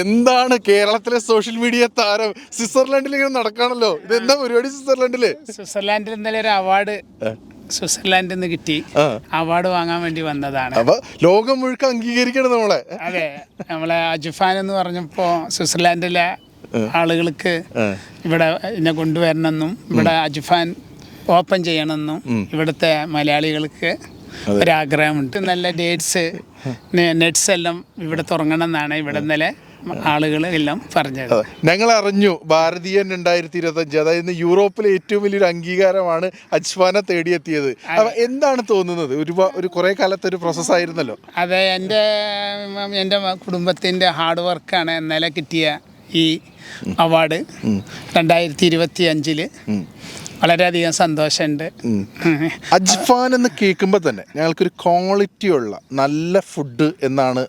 എന്താണ് കേരളത്തിലെ social media താരം? സ്വിറ്റ്സർലൻഡിൽ ഇങ്ങനെ നടക്കാണല്ലോ. ഇത് എന്താ പരിപാടി സ്വിറ്റ്സർലൻഡിൽ? സ്വിറ്റ്സർലാൻഡിൽ ഇന്നലെ ഒരു അവാർഡ് സ്വിറ്റ്സർലാൻഡിൽ നിന്ന് കിട്ടി. അവാർഡ് വാങ്ങാൻ വേണ്ടി വന്നതാണ്. അപ്പൊ ലോകം മുഴുക്ക അംഗീകരിക്കണം നമ്മളെ. അതെ. നമ്മളെ അജുഫാൻ എന്ന് പറഞ്ഞപ്പോ സ്വിറ്റ്സർലാൻഡിലെ ആളുകൾക്ക് ഇവിടെ എന്നെ കൊണ്ടുവരണമെന്നും ഇവിടെ അജുഫാൻ ഓപ്പൺ ചെയ്യണമെന്നും ഇവിടുത്തെ മലയാളികൾക്ക് ഒരാഗ്രഹമുണ്ട് നല്ല ഡേറ്റ്സ് നെറ്റ്സ് എല്ലാം ഇവിടെ തുടങ്ങണം എന്നാണ് ഇവിടെ ഇന്നലെ ആളുകൾ എല്ലാം പറഞ്ഞത്. ഞങ്ങൾ അറിഞ്ഞു ഭാരതീയൻ രണ്ടായിരത്തി ഇരുപത്തി അഞ്ച് അതായത് യൂറോപ്പിലെ ഏറ്റവും വലിയൊരു അംഗീകാരമാണ് അജ്വാന തേടിയെത്തിയത്. എന്താണ് തോന്നുന്നത്? ഒരു ഒരു കുറെ കാലത്തെ ഒരു പ്രോസസ് ആയിരുന്നല്ലോ. അതെ എന്റെ എന്റെ കുടുംബത്തിന്റെ ഹാർഡ് വർക്കാണ് ഇന്നലെ കിട്ടിയ ഈ അവാർഡ് രണ്ടായിരത്തി ഇരുപത്തി അഞ്ചിൽ വളരെയധികം സന്തോഷമുണ്ട്. അജ്ഫാൻ എന്ന് കേൾക്കുമ്പോൾ തന്നെ ഞങ്ങൾക്കൊരു ക്വാളിറ്റി ഉള്ള നല്ല ഫുഡ് എന്നാണ്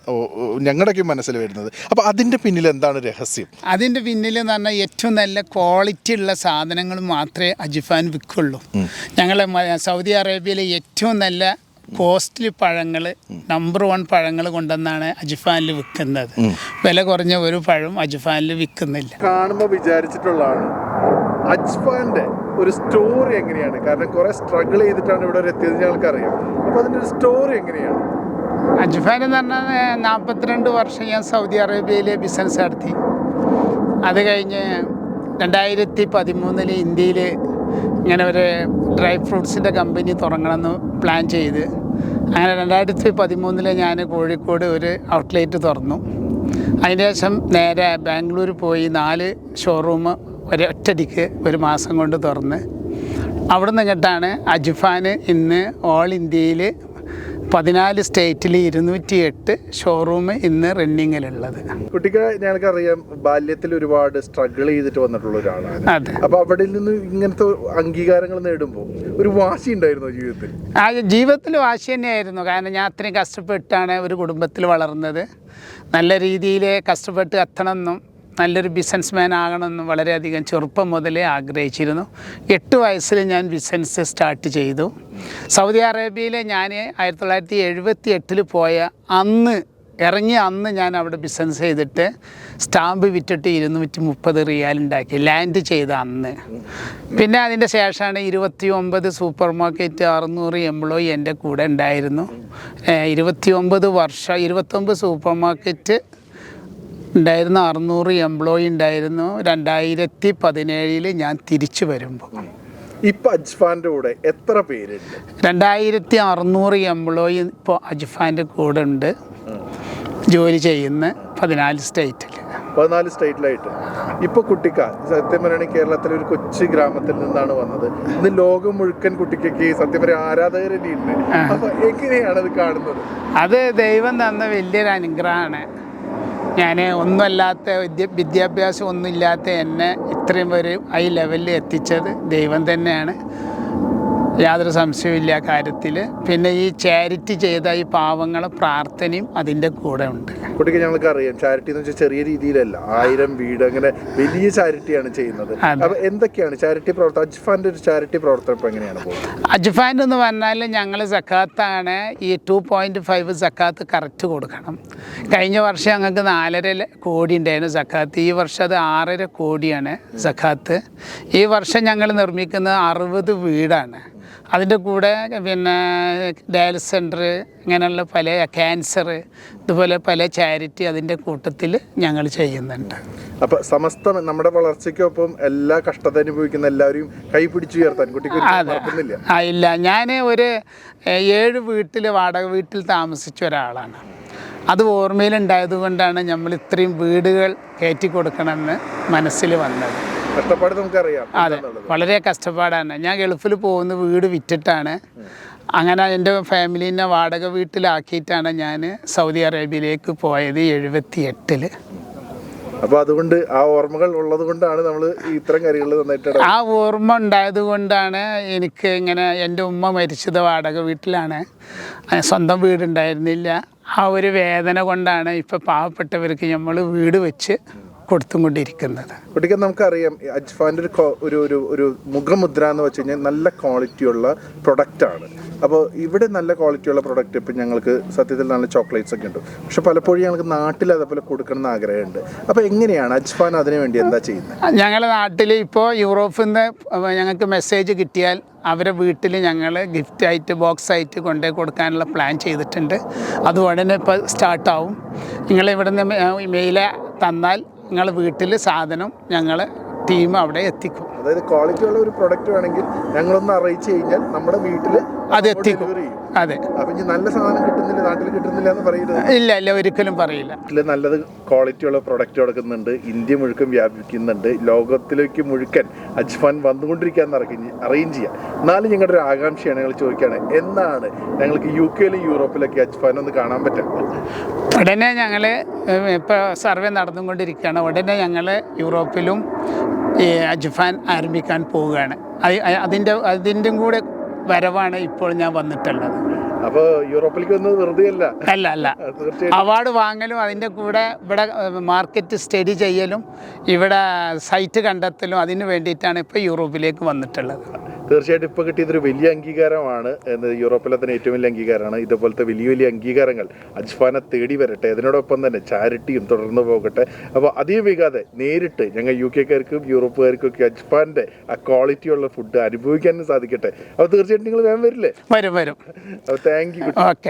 ഞങ്ങളുടെ ഞങ്ങളുടെയൊക്കെ മനസ്സിൽ വരുന്നത്. അപ്പോൾ അതിന്റെ പിന്നിൽ എന്താണ് രഹസ്യം? അതിന്റെ പിന്നിൽ എന്ന് പറഞ്ഞാൽ ഏറ്റവും നല്ല ക്വാളിറ്റി ഉള്ള സാധനങ്ങൾ മാത്രമേ അജ്ഫാൻ വിൽക്കുള്ളൂ. ഞങ്ങൾ സൗദി അറേബ്യയിലെ ഏറ്റവും നല്ല കോസ്റ്റ്ലി പഴങ്ങൾ നമ്പർ വൺ പഴങ്ങൾ കൊണ്ടെന്നാണ് അജ്ഫാനിൽ വിൽക്കുന്നത്. വില കുറഞ്ഞ ഒരു പഴം അജ്ഫാനിൽ വിൽക്കുന്നില്ല. കാണുമ്പോൾ വിചാരിച്ചിട്ടുള്ളതാണ് അജ്ഫാന്റെ ഒരു സ്റ്റോറി എങ്ങനെയാണ്? കാരണം കുറെ സ്ട്രഗിൾ ചെയ്തിട്ടാണ് ഇവിടെ വരെ എത്തിയത് ഞങ്ങൾക്കറിയാം. അപ്പോൾ അതിന്റെ ഒരു സ്റ്റോറി എങ്ങനെയാണ്? അജ്ഫാൻ എന്ന് പറഞ്ഞാൽ നാൽപ്പത്തിരണ്ട് വർഷം ഞാൻ സൗദി അറേബ്യയിലെ ബിസിനസ് നടത്തി. അത് കഴിഞ്ഞ് രണ്ടായിരത്തി പതിമൂന്നിൽ ഇന്ത്യയിൽ ഇങ്ങനെ ഒരു ഡ്രൈ ഫ്രൂട്ട്സിന്റെ കമ്പനി തുടങ്ങണമെന്ന് പ്ലാൻ ചെയ്ത്. അങ്ങനെ രണ്ടായിരത്തി പതിമൂന്നിൽ ഞാൻ കോഴിക്കോട് ഒരു ഔട്ട്ലെറ്റ് തുറന്നു. അതിന് ശേഷം നേരെ ബാംഗ്ലൂർ പോയി നാല് ഷോറൂം ഒരു ഒറ്റടിക്ക് ഒരു മാസം കൊണ്ട് തുറന്ന് അവിടെ നിന്ന് ഇങ്ങോട്ടാണ് അജ്ഫാൻ ഇന്ന് ഓൾ ഇന്ത്യയിൽ പതിനാല് സ്റ്റേറ്റിൽ ഇരുന്നൂറ്റി എട്ട് ഷോറൂം ഇന്ന് റണ്ണിങ്ങിലുള്ളത് കുട്ടിക്ക് ഞങ്ങൾക്കറിയാം ബാല്യത്തിൽ ഒരുപാട് സ്ട്രഗിൾ ചെയ്തിട്ട് വന്നിട്ടുള്ള ഒരാളാണ്. അതെ. അപ്പോൾ അവിടെ നിന്ന് ഇങ്ങനത്തെ അംഗീകാരങ്ങൾ നേടുമ്പോൾ ഒരു വാശി ഉണ്ടായിരുന്നു ജീവിതത്തിൽ? ആ ജീവിതത്തിൽ വാശി തന്നെയായിരുന്നു. കാരണം ഞാൻ അത്രയും കഷ്ടപ്പെട്ടാണ് ഒരു കുടുംബത്തിൽ വളർന്നത്. നല്ല രീതിയിൽ കഷ്ടപ്പെട്ട് എത്തണമെന്നും നല്ലൊരു ബിസിനസ്മാൻ ആകണമെന്ന് വളരെയധികം ചെറുപ്പം മുതലേ ആഗ്രഹിച്ചിരുന്നു. എട്ട് വയസ്സിൽ ഞാൻ ബിസിനസ് സ്റ്റാർട്ട് ചെയ്തു. സൗദി അറേബ്യയിലെ ഞാൻ ആയിരത്തി തൊള്ളായിരത്തി എഴുപത്തി എട്ടിൽ പോയ അന്ന് ഇറങ്ങി അന്ന് ഞാൻ അവിടെ ബിസിനസ് ചെയ്തിട്ട് സ്റ്റാമ്പ് വിറ്റിട്ട് ഇരുന്നൂറ്റി മുപ്പത് റിയാൽ ഉണ്ടാക്കി ലാൻഡ് ചെയ്ത അന്ന്. പിന്നെ അതിന്റെ ശേഷമാണ് ഇരുപത്തി ഒമ്പത് സൂപ്പർ മാർക്കറ്റ് അറുന്നൂറ് എംപ്ലോയി എന്റെ കൂടെ ഉണ്ടായിരുന്നു. ഇരുപത്തി ഒമ്പത് വർഷം ഇരുപത്തൊമ്പത് സൂപ്പർ മാർക്കറ്റ് ഉണ്ടായിരുന്നു അറുന്നൂറ് എംപ്ലോയി ഉണ്ടായിരുന്നു. രണ്ടായിരത്തി പതിനേഴിൽ ഞാൻ തിരിച്ചു വരുമ്പോൾ. ഇപ്പൊ അജ്ഫാന്റെ കൂടെ എത്ര പേര് രണ്ടായിരത്തി അറുന്നൂറ് എംപ്ലോയി ഇപ്പോൾ അജ്ഫാന്റെ കൂടെ ഉണ്ട്. ജോലി ചെയ്യുന്ന പതിനാല് സ്റ്റേറ്റിൽ പതിനാല് സ്റ്റേറ്റിലായിട്ട് ഇപ്പൊ കുട്ടിക്ക സത്യം പറയുകയാണെങ്കിൽ കേരളത്തിലെ ഒരു കൊച്ചു ഗ്രാമത്തിൽ നിന്നാണ് വന്നത്. ഇന്ന് ലോകം മുഴുക്കൻ കുട്ടിക്കൊക്കെ സത്യം പറയാൻ ആരാധകർ ഉണ്ട് അപ്പോൾ എങ്ങനെയാണ് അത് കാണുന്നത്? അത് ദൈവം തന്ന വലിയൊരു അനുഗ്രഹമാണ്. ഞാൻ ഒന്നുമല്ലാത്ത വിദ്യ വിദ്യാഭ്യാസം ഒന്നുമില്ലാത്ത എന്നെ ഇത്രയും വരെ ഹൈ ലെവലിൽ എത്തിച്ചത് ദൈവം തന്നെയാണ്. യാതൊരു സംശയമില്ല കാര്യത്തിൽ പിന്നെ ഈ ചാരിറ്റി ചെയ്ത ഈ പാവങ്ങളെ പ്രാർത്ഥനയും അതിന്റെ കൂടെ ഉണ്ട്. കുട്ടിക്ക് ഞങ്ങൾക്ക് അറിയാം. ചാരിറ്റി എന്ന് വെച്ചാൽ ചെറിയ രീതിയിലല്ല. ആയിരം വീട് അങ്ങനെ വലിയ ചാരിറ്റിയാണ് ചെയ്യുന്നത്. അപ്പോൾ എന്തൊക്കെയാണ് ചാരിറ്റി പ്രവർത്തനം? അജ്ഫാന്റെ ഒരു ചാരിറ്റി പ്രവർത്തനം ഇപ്പോൾ എങ്ങനെയാണ് അജ്ഫാൻ എന്ന് പറഞ്ഞാൽ ഞങ്ങൾ സക്കാത്താണ് ഈ ടു പോയിന്റ് ഫൈവ് സക്കാത്ത് കറക്റ്റ് കൊടുക്കണം. കഴിഞ്ഞ വർഷം ഞങ്ങൾക്ക് നാലര കോടി ഉണ്ടായിരുന്നു സക്കാത്ത്. ഈ വർഷം അത് ആറര കോടിയാണ് സക്കാത്ത്. ഈ വർഷം ഞങ്ങൾ നിർമ്മിക്കുന്നത് അറുപത് വീടാണ്. അതിന്റെ കൂടെ പിന്നെ ഡയൽ സെന്റർ ഇങ്ങനെയുള്ള പല ക്യാൻസർ ഇതുപോലെ പല ചാരിറ്റി അതിന്റെ കൂട്ടത്തിൽ ഞങ്ങൾ ചെയ്യുന്നുണ്ട്. അപ്പോൾ സമസ്ത നമ്മുടെ വളർച്ചയ്ക്കൊപ്പം എല്ലാ കഷ്ടത അനുഭവിക്കുന്ന എല്ലാവരെയും കൈ പിടിച്ചുയർത്താൻ കുട്ടിക്ക് അതെ. ആ ഇല്ല. ഞാൻ ഒരു ഏഴ് വീട്ടിൽ വാടക വീട്ടിൽ താമസിച്ച ഒരാളാണ്. അത് ഓർമ്മയിലുണ്ടായത് കൊണ്ടാണ് നമ്മൾ ഇത്രയും വീടുകൾ കയറ്റി കൊടുക്കണമെന്ന് മനസ്സിൽ വന്നത്. കഷ്ടപ്പാട് നമുക്കറിയാം. അതെ വളരെ കഷ്ടപ്പാടാണ്. ഞാൻ ഗൾഫിൽ പോകുന്ന വീട് വിറ്റിട്ടാണ്. അങ്ങനെ എന്റെ ഫാമിലീനെ വാടക വീട്ടിലാക്കിയിട്ടാണ് ഞാൻ സൗദി അറേബ്യയിലേക്ക് പോയത് എഴുപത്തി എട്ടിൽ അപ്പോൾ അതുകൊണ്ട് ആ ഓർമ്മകൾ ഉള്ളത് കൊണ്ടാണ് നമ്മൾ ഇത്തരം കാര്യങ്ങൾ നന്നായിട്ട് ആ ഓർമ്മ ഉണ്ടായത് കൊണ്ടാണ് എനിക്ക് ഇങ്ങനെ എന്റെ ഉമ്മ മരിച്ചത് വാടക വീട്ടിലാണ്. സ്വന്തം വീടുണ്ടായിരുന്നില്ല. ആ ഒരു വേദന കൊണ്ടാണ് ഇപ്പോൾ പാവപ്പെട്ടവർക്ക് നമ്മൾ വീട് വെച്ച് കൊടുത്തും കൊണ്ടിരിക്കുന്നത് കുട്ടിക്ക് നമുക്കറിയാം അജ്ഫാന്റെ ഒരു ഒരു ഒരു ഒരു മുഖമുദ്ര എന്ന് വെച്ച് കഴിഞ്ഞാൽ നല്ല ക്വാളിറ്റിയുള്ള പ്രൊഡക്റ്റ് ആണ്. അപ്പോൾ ഇവിടെ നല്ല ക്വാളിറ്റിയുള്ള പ്രൊഡക്റ്റ് ഇപ്പം ഞങ്ങൾക്ക് സത്യത്തിൽ നല്ല ചോക്ലേറ്റ്സ് ഒക്കെ ഉണ്ട്. പക്ഷെ പലപ്പോഴും ഞങ്ങൾക്ക് നാട്ടിൽ അതേപോലെ കൊടുക്കണം എന്ന് ആഗ്രഹമുണ്ട്. അപ്പോൾ എങ്ങനെയാണ് അജ്ഫാൻ അതിനു വേണ്ടി എന്താ ചെയ്യുന്നത്? ഞങ്ങളുടെ നാട്ടിൽ ഇപ്പോൾ യൂറോപ്പിൽ നിന്ന് ഞങ്ങൾക്ക് മെസ്സേജ് കിട്ടിയാൽ അവരെ വീട്ടിൽ ഞങ്ങൾ ഗിഫ്റ്റായിട്ട് ബോക്സ് ആയിട്ട് കൊണ്ടുപോയി കൊടുക്കാനുള്ള പ്ലാൻ ചെയ്തിട്ടുണ്ട്. അത് ഉടനെ ഇപ്പോൾ സ്റ്റാർട്ടാവും നിങ്ങൾ ഇവിടുന്ന് മെയിൽ തന്നാൽ നിങ്ങൾ വീട്ടിൽ സാധനം ഞങ്ങൾ ടീം അവിടെ എത്തിക്കും. അതായത് ക്വാളിറ്റി ഉള്ള ഒരു പ്രൊഡക്റ്റ് വേണമെങ്കിൽ ഞങ്ങളൊന്ന് അറിയിച്ചു കഴിഞ്ഞാൽ നമ്മുടെ വീട്ടിൽ അത് എത്തിക്കും. അതെ. അപ്പൊ ഇനി നല്ല സാധനം കിട്ടുന്നില്ല നാട്ടിൽ കിട്ടുന്നില്ല എന്ന് പറയുന്നത്? ഇല്ല ഇല്ല ഒരിക്കലും പറയില്ല. വീട്ടിൽ നല്ലത് ക്വാളിറ്റി ഉള്ള പ്രൊഡക്റ്റ് കൊടുക്കുന്നുണ്ട് ഇന്ത്യ മുഴുക്കൻ വ്യാപിക്കുന്നുണ്ട് ലോകത്തിലേക്ക് മുഴുക്കൻ അജ്ഫാൻ വന്നുകൊണ്ടിരിക്കാന്ന് അറേഞ്ച് ചെയ്യാം. എന്നാലും ഞങ്ങളുടെ ഒരു ആകാംക്ഷയാണ് ഞങ്ങൾ ചോദിക്കുകയാണ് എന്നാണ് ഞങ്ങൾക്ക് യു കെയിലും യൂറോപ്പിലൊക്കെ അജ്ഫാൻ ഒന്ന് കാണാൻ പറ്റുക ഉടനെ ഞങ്ങൾ ഇപ്പോൾ സർവേ നടന്നുകൊണ്ടിരിക്കുകയാണ്. ഉടനെ ഞങ്ങൾ യൂറോപ്പിലും ഈ അജ്ഫാൻ ആരംഭിക്കാൻ പോവുകയാണ്. അതിന്റെ അതിന്റെ കൂടെ വരവാണ് ഇപ്പോൾ ഞാൻ വന്നിട്ടുള്ളത്. അപ്പോൾ യൂറോപ്പിലേക്ക് വന്നത് വെറുതെ അല്ല അല്ല. അല്ല അവാർഡ് വാങ്ങലും അതിന്റെ കൂടെ ഇവിടെ മാർക്കറ്റ് സ്റ്റഡി ചെയ്യലും ഇവിടെ സൈറ്റ് കണ്ടെത്തലും അതിന് വേണ്ടിയിട്ടാണ് ഇപ്പോൾ യൂറോപ്പിലേക്ക് വന്നിട്ടുള്ളത്. തീർച്ചയായിട്ടും ഇപ്പോൾ കിട്ടിയതൊരു വലിയ അംഗീകാരമാണ് എന്ന് യൂറോപ്പിലെ തന്നെ ഏറ്റവും വലിയ അംഗീകാരമാണ്. ഇതുപോലത്തെ വലിയ വലിയ അംഗീകാരങ്ങൾ അജ്ഫാനെ തേടി വരട്ടെ അതിനോടൊപ്പം തന്നെ ചാരിറ്റിയും തുടർന്ന് പോകട്ടെ. അപ്പോൾ അധികം വൈകാതെ നേരിട്ട് ഞങ്ങൾ യു കെക്കാർക്കും യൂറോപ്പുകാർക്കും ഒക്കെ അജ്ഫാന്റെ ആ ക്വാളിറ്റിയുള്ള ഫുഡ് അനുഭവിക്കാനും സാധിക്കട്ടെ. അപ്പോൾ തീർച്ചയായിട്ടും നിങ്ങൾ വേഗം വരില്ലേ? വരും വരും. അപ്പോൾ താങ്ക് യു ഓക്കെ